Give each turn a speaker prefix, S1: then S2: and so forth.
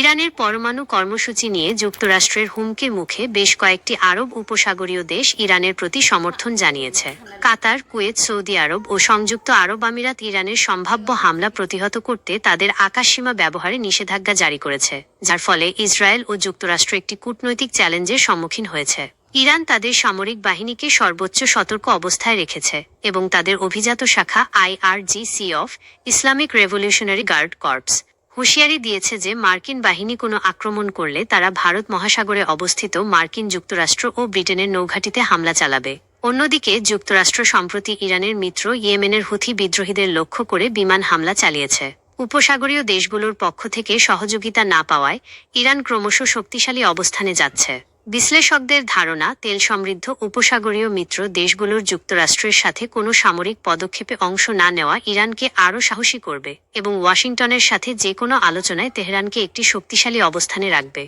S1: ইরানের পরমাণু কর্মসূচি নিয়ে যুক্তরাষ্ট্রের হুমকির মুখে বেশ কয়েকটি আরব উপসাগরীয় দেশ ইরানের প্রতি সমর্থন জানিয়েছে। কাতার, কুয়েত, সৌদি আরব ও সংযুক্ত আরব আমিরাত ইরানের সম্ভাব্য হামলা প্রতিহত করতে তাদের আকাশসীমা ব্যবহারে নিষেধাজ্ঞা জারি করেছে, যার ফলে ইসরায়েল ও যুক্তরাষ্ট্র একটি কূটনৈতিক চ্যালেঞ্জের সম্মুখীন হয়েছে। ইরান তাদের সামরিক বাহিনীকে সর্বোচ্চ সতর্ক অবস্থায় রেখেছে এবং তাদের অভিজাত শাখা IRGC of Islamic revolutionary guard corps. হুঁশিয়ারি দিয়েছে যে মার্কিন বাহিনী কোনো আক্রমণ করলে তারা ভারত মহাসাগরে অবস্থিত মার্কিন যুক্তরাষ্ট্র ও ব্রিটেনের নৌঘাটিতে হামলা চালাবে। অন্যদিকে, যুক্তরাষ্ট্র সম্প্রতি ইরানের মিত্র ইয়েমেনের হুথি বিদ্রোহীদের লক্ষ্য করে বিমান হামলা চালিয়েছে। উপসাগরীয় দেশগুলোর পক্ষ থেকে সহযোগিতা না পাওয়ায় ইরান ক্রমশ শক্তিশালী অবস্থানে যাচ্ছে। বিশ্লেষকদের ধারণা, তেল সমৃদ্ধ উপসাগরীয় মিত্র দেশগুলোর যুক্তরাষ্ট্রের সাথে কোনো সামরিক পদক্ষেপে অংশ না নেওয়া ইরানকে আরও সাহসী করবে এবং ওয়াশিংটনের সাথে যে কোনো আলোচনায় তেহরানকে একটি শক্তিশালী অবস্থানে রাখবে।